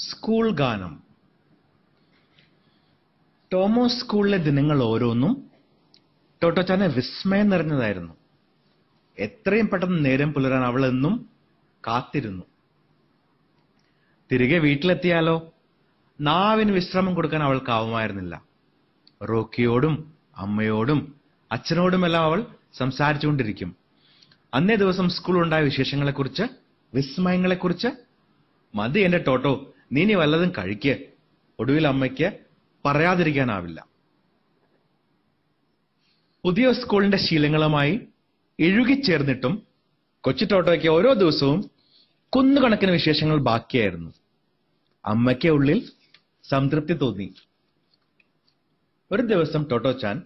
School ഗാനം. ടോമോസ് സ്കൂളിലെ ദിനങ്ങൾ ഓരോന്നും ടോട്ടോച്ചാനെ വിസ്മയം നിറഞ്ഞതായിരുന്നു. എത്രയും പെട്ടെന്ന് നേരം പുലരാൻ അവൾ എന്നും കാത്തിരുന്നു. തിരികെ വീട്ടിലെത്തിയാലോ? നാവിന് വിശ്രമം കൊടുക്കാൻ അവൾക്കാവുമായിരുന്നില്ല റോക്കിയോടും അമ്മയോടും അച്ഛനോടുമെല്ലാം അവൾ സംസാരിച്ചുകൊണ്ടിരിക്കും. അന്നേ ദിവസം സ്കൂളുണ്ടായ വിശേഷങ്ങളെക്കുറിച്ച് വിസ്മയങ്ങളെക്കുറിച്ച് മതി എന്റെ ടോട്ടോ നീ നീ വല്ലതും കഴിക്ക്. ഒടുവിൽ അമ്മയ്ക്ക് പറയാതിരിക്കാനാവില്ല. പുതിയ സ്കൂളിന്റെ ശീലങ്ങളുമായി ഇഴുകിച്ചേർന്നിട്ടും കൊച്ചു ടോട്ടോയ്ക്ക് ഓരോ ദിവസവും കുന്നുകണക്കിന് വിശേഷങ്ങൾ ബാക്കിയായിരുന്നു. അമ്മയ്ക്ക് ഉള്ളിൽ സംതൃപ്തി തോന്നി. ഒരു ദിവസം ടോട്ടോച്ചാൻ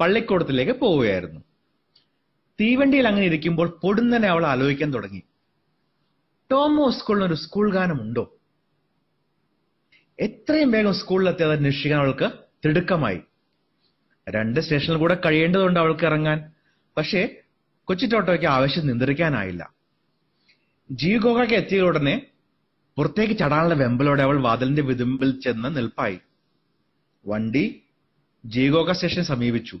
പള്ളിക്കൂടത്തിലേക്ക് പോവുകയായിരുന്നു. തീവണ്ടിയിൽ അങ്ങനെ ഇരിക്കുമ്പോൾ പൊടുന്നനെ അവൾ ആലോചിക്കാൻ തുടങ്ങി. ടോമോ സ്കൂളിന് ഒരു സ്കൂൾ ഗാനമുണ്ടോ എത്രയും വേഗം സ്കൂളിലെത്തി അത് അന്വേഷിക്കാൻ അവൾക്ക് തിടുക്കമായി. രണ്ട് സ്റ്റേഷനിൽ കൂടെ കഴിയേണ്ടതുണ്ട് അവൾക്ക് ഇറങ്ങാൻ. പക്ഷേ കൊച്ചി ടോട്ടോയ്ക്ക് ആവശ്യം നിയന്ത്രിക്കാനായില്ല. ജീഗോഗയ്ക്ക് എത്തിയ ഉടനെ പുറത്തേക്ക് ചടാനുള്ള വെമ്പലോടെ അവൾ വാതിലിന്റെ വിതുമ്പിൽ ചെന്ന് നിൽപ്പായി. വണ്ടി ജീഗോഗ സ്റ്റേഷൻ സമീപിച്ചു.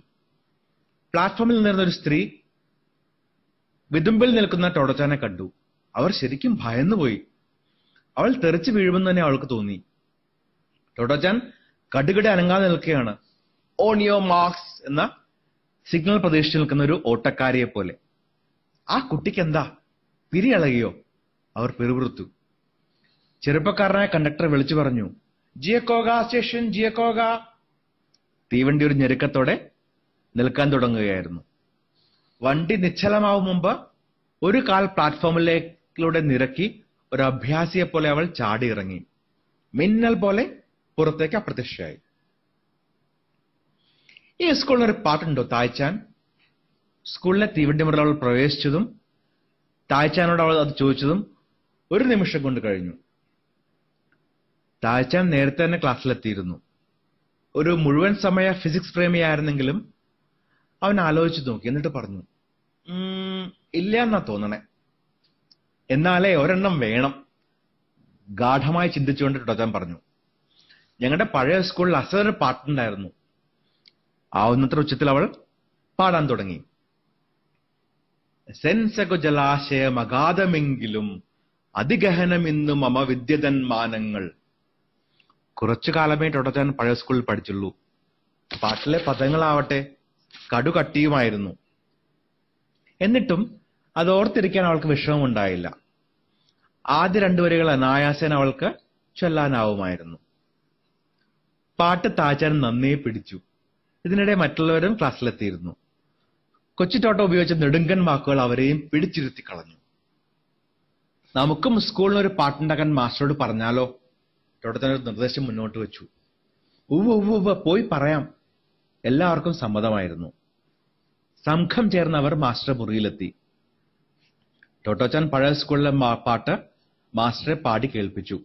പ്ലാറ്റ്ഫോമിൽ നിന്നിരുന്ന ഒരു സ്ത്രീ വിതുമ്പിൽ നിൽക്കുന്ന ടോട്ടോച്ചാനെ കണ്ടു. അവർ ശരിക്കും ഭയന്നുപോയി. അവൾ തെറിച്ചു വീഴുമെന്ന് തന്നെ അവൾക്ക് തോന്നി. ടോട്ടോച്ചാൻ കടുകടെ അനങ്ങാതെ നിൽക്കുകയാണ്. ഓൺ യോ മാർക്സ് എന്ന സിഗ്നൽ പ്രതീക്ഷിച്ച് നിൽക്കുന്ന ഒരു ഓട്ടക്കാരിയെ പോലെ. ആ കുട്ടിക്ക് എന്താ? പിരിയളകിയോ അവർ പിറുപിറുത്തു. ചെറുപ്പക്കാരനായ കണ്ടക്ടർ വിളിച്ചു പറഞ്ഞു ജിയക്കോക സ്റ്റേഷൻ ജിയക്കോക തീവണ്ടി ഒരു ഞെരുക്കത്തോടെ നിൽക്കാൻ തുടങ്ങുകയായിരുന്നു. വണ്ടി നിശ്ചലമാവും മുമ്പ് ഒരു കാൽ പ്ലാറ്റ്ഫോമിലേക്കിലൂടെ നിരക്കി ഒരു അഭ്യാസിയെ പോലെ അവൾ ചാടിയിറങ്ങി. മിന്നൽ പോലെ പുറത്തേക്ക് അപ്രത്യക്ഷയായി. ഈ സ്കൂളിൽ ഒരു പാട്ടുണ്ടോ തായ്ച്ചാൻ. സ്കൂളിലെ തീവണ്ടി മുറിൽ അവൾ പ്രവേശിച്ചതും തായ്ച്ചാനോട് അവൾ അത് ചോദിച്ചതും ഒരു നിമിഷം കൊണ്ട് കഴിഞ്ഞു. തായ്ച്ചാൻ നേരത്തെ തന്നെ ക്ലാസ്സിലെത്തിയിരുന്നു. ഒരു മുഴുവൻ സമയ ഫിസിക്സ് പ്രേമിയായിരുന്നെങ്കിലും അവൻ ആലോചിച്ചു നോക്കി എന്നിട്ട് പറഞ്ഞു "ഉം, ഇല്ല എന്നാ തോന്നണേ. എന്നാലേ ഒരെണ്ണം വേണം. ഗാഠമായി ചിന്തിച്ചുകൊണ്ട് ടോച്ചാൻ പറഞ്ഞു. ഞങ്ങളുടെ പഴയ സ്കൂളിൽ അസർ പാട്ടുണ്ടായിരുന്നു. ആവുന്നത്ര ഉച്ചത്തിൽ അവൾ പാടാൻ തുടങ്ങി. സെൻസക ജലാശയം അഗാധമെങ്കിലും അതിഗഹനം മമ വിദ്യതൻ മാനങ്ങൾ കുറച്ചു കാലമേ തുടച്ചാൻ പഴയ സ്കൂളിൽ പഠിച്ചുള്ളൂ. പാട്ടിലെ പദങ്ങളാവട്ടെ കടുകട്ടിയുമായിരുന്നു. എന്നിട്ടും അത് ഓർത്തിരിക്കാൻ അവൾക്ക് വിഷമമുണ്ടായില്ല. ആദ്യ രണ്ടു വരികൾ അനായാസേന അവൾക്ക് ചൊല്ലാനാവുമായിരുന്നു. പാട്ട് താച്ചാൻ നന്നേ പിടിച്ചു. ഇതിനിടെ മറ്റുള്ളവരും ക്ലാസ്സിലെത്തിയിരുന്നു. കൊച്ചിട്ടോട്ട ഉപയോഗിച്ച നെടുങ്കൻ വാക്കുകൾ അവരെയും പിടിച്ചിരുത്തി കളഞ്ഞു. നമുക്കും സ്കൂളിൽ ഒരു പാട്ടുണ്ടാക്കാൻ മാസ്റ്ററോട് പറഞ്ഞാലോ? ടോട്ടത്തിന് ഒരു നിർദ്ദേശം മുന്നോട്ട് വെച്ചു. ഉവ്വ ഉവ്വ ഉവ്വ പോയി പറയാം. എല്ലാവർക്കും സമ്മതമായിരുന്നു. സംഘം ചേർന്ന് അവർ മാസ്റ്റർ മുറിയിലെത്തി. ടോട്ടോച്ചാൻ പഴയ സ്കൂളിലെ പാട്ട് മാസ്റ്ററെ പാടി കേൾപ്പിച്ചു.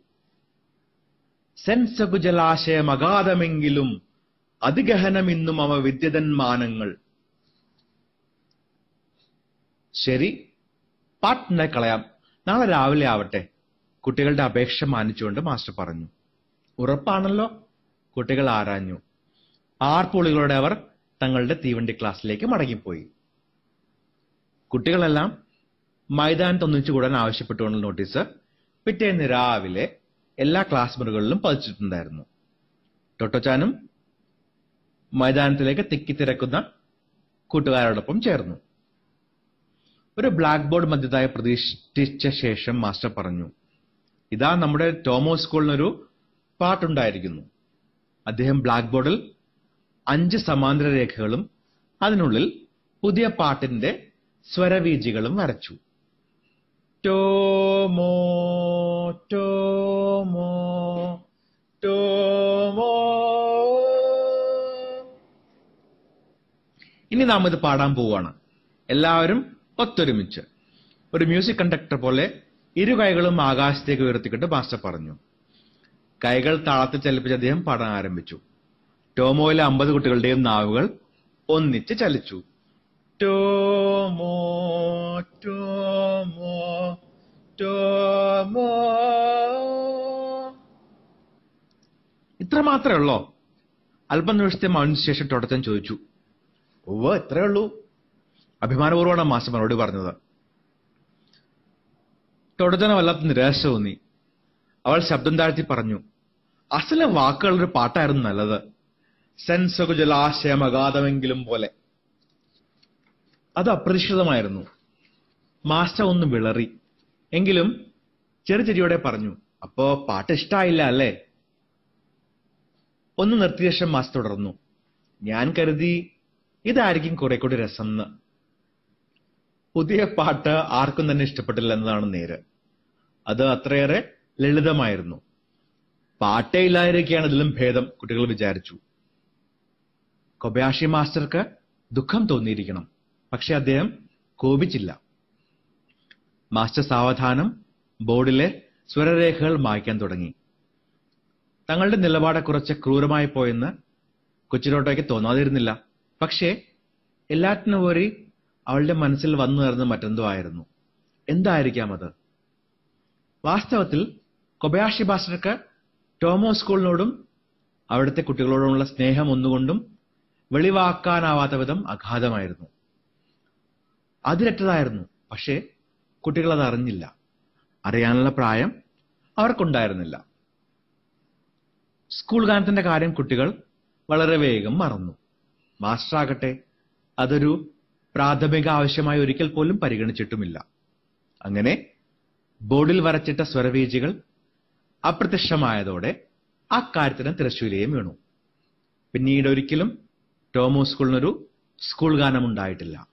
സെൻസകു ജലാശയം അഗാധമെങ്കിലും അതിഗഹനമിന്നും അവ വിദ്യതന്മാനങ്ങൾ. ശരി പാട്ടിനെ കളയാം. നാളെ രാവിലെ ആവട്ടെ. കുട്ടികളുടെ അപേക്ഷ മാനിച്ചുകൊണ്ട് മാസ്റ്റർ പറഞ്ഞു. ഉറപ്പാണല്ലോ. കുട്ടികൾ ആരാഞ്ഞു. ആർപ്പുളികളോടെ അവർ തങ്ങളുടെ തീവണ്ടി ക്ലാസ്സിലേക്ക് മടങ്ങിപ്പോയി. കുട്ടികളെല്ലാം മൈതാനത്ത് ഒന്നിച്ചുകൂടാൻ ആവശ്യപ്പെട്ടുകൊണ്ട് നോട്ടീസ് പിറ്റേന്ന് രാവിലെ എല്ലാ ക്ലാസ് മുറികളിലും പതിച്ചിട്ടുണ്ടായിരുന്നു. ടൊട്ടോച്ചാനും മൈതാനത്തിലേക്ക് തിക്കിത്തിരക്കുന്ന കൂട്ടുകാരോടൊപ്പം ചേർന്നു. ഒരു ബ്ലാക്ക് ബോർഡ് മധ്യതായി പ്രതിഷ്ഠിച്ച ശേഷം മാസ്റ്റർ പറഞ്ഞു ഇതാ നമ്മുടെ ടോമോ സ്കൂളിനൊരു പാട്ടുണ്ടായിരിക്കുന്നു. അദ്ദേഹം ബ്ലാക്ക് ബോർഡിൽ അഞ്ച് സമാന്തര രേഖകളും അതിനുള്ളിൽ പുതിയ പാട്ടിന്റെ സ്വരവീജികളും വരച്ചു. ടോമോ ടോമോ ടോമോ ഇനി നാം ഇത് പാടാൻ പോവുകയാണ് എല്ലാവരും ഒത്തൊരുമിച്ച്. ഒരു മ്യൂസിക് കണ്ടക്ടർ പോലെ ഇരു കൈകളും ആകാശത്തേക്ക് ഉയർത്തിക്കൊണ്ട് മാസ്റ്റർ പറഞ്ഞു. കൈകൾ താളത്തിൽ ചലിപ്പിച്ച് അദ്ദേഹം പാടാൻ ആരംഭിച്ചു. ടോമോയിലെ അമ്പത് കുട്ടികളുടെയും നാവുകൾ ഒന്നിച്ച് ചലിച്ചു. Tomo tomo. ഇത്ര മാത്രമേ ഉള്ളോ? അല്പം നിമിഷത്തെ മൗനത്തിന് ശേഷം ടോട്ടച്ചൻ ചോദിച്ചു. ഓ ഇത്രയേ ഉള്ളൂ. അഭിമാനപൂർവമാണ് മാസ്റ്റർ പറഞ്ഞത്. ടോട്ടച്ചന് വല്ലാത്ത നിരാശ തോന്നി. അവൾ ശബ്ദം താഴ്ത്തി പറഞ്ഞു അസല വാക്കുകളുടെ പാട്ടായിരുന്നു നല്ലത്. സെൻസകു ജലാശയം അഗാധമെങ്കിലും പോലെ. അത് അപ്രതീക്ഷിതമായിരുന്നു. മാസ്റ്റർ ഒന്ന് വിളറി. എങ്കിലും ചെറു ചെറിയോടെ പറഞ്ഞു അപ്പോ പാട്ട് ഇഷ്ടായില്ല അല്ലേ? ഒന്ന് നിർത്തിയ ശേഷം മാസ് തുടർന്നു ഞാൻ കരുതി ഇതായിരിക്കും കുറെ കൂടി രസം എന്ന് പുതിയ പാട്ട് ആർക്കും തന്നെ ഇഷ്ടപ്പെട്ടില്ല എന്നതാണ് നേര്. അത് അത്രയേറെ ലളിതമായിരുന്നു. പാട്ടേ ഇല്ലാതിരിക്കുകയാണ് ഇതിലും ഭേദം കുട്ടികൾ വിചാരിച്ചു. കൊബയാഷി മാസ്റ്റർക്ക് ദുഃഖം തോന്നിയിരിക്കണം പക്ഷെ അദ്ദേഹം കോപിച്ചില്ല. മാസ്റ്റർ സാവധാനം ബോർഡിലെ സ്വരരേഖകൾ മായ്ക്കാൻ തുടങ്ങി. തങ്ങളുടെ നിലപാട് കുറച്ച് ക്രൂരമായി പോയെന്ന് കൊച്ചിലോട്ടേക്ക് തോന്നാതിരുന്നില്ല. പക്ഷേ എല്ലാറ്റിനുപരി അവളുടെ മനസ്സിൽ വന്നു നേർന്ന് മറ്റെന്തോ ആയിരുന്നു. എന്തായിരിക്കാം അത്? വാസ്തവത്തിൽ കൊബയാഷി മാസ്റ്റർക്ക് ടോമോ സ്കൂളിനോടും അവിടുത്തെ കുട്ടികളോടുമുള്ള സ്നേഹം ഒന്നുകൊണ്ടും വെളിവാക്കാനാവാത്ത വിധം അഗാധമായിരുന്നു. അതിരറ്റതായിരുന്നു പക്ഷേ കുട്ടികൾ അത് അറിഞ്ഞില്ല. അറിയാനുള്ള പ്രായം അവർക്കുണ്ടായിരുന്നില്ല. സ്കൂൾ ഗാനത്തിന്റെ കാര്യം കുട്ടികൾ വളരെ വേഗം മറന്നു. മാസ്റ്റർ ആകട്ടെ അതൊരു പ്രാഥമിക ആവശ്യമായി ഒരിക്കൽ പോലും പരിഗണിച്ചിട്ടുമില്ല. അങ്ങനെ ബോർഡിൽ വരച്ചിട്ട സ്വരവീചികൾ അപ്രത്യക്ഷമായതോടെ ആ കാര്യത്തിന് തിരശ്ശൂലയും വീണു. പിന്നീട് ഒരിക്കലും ടോമോ സ്കൂളിനൊരു സ്കൂൾ ഗാനം ഉണ്ടായിട്ടില്ല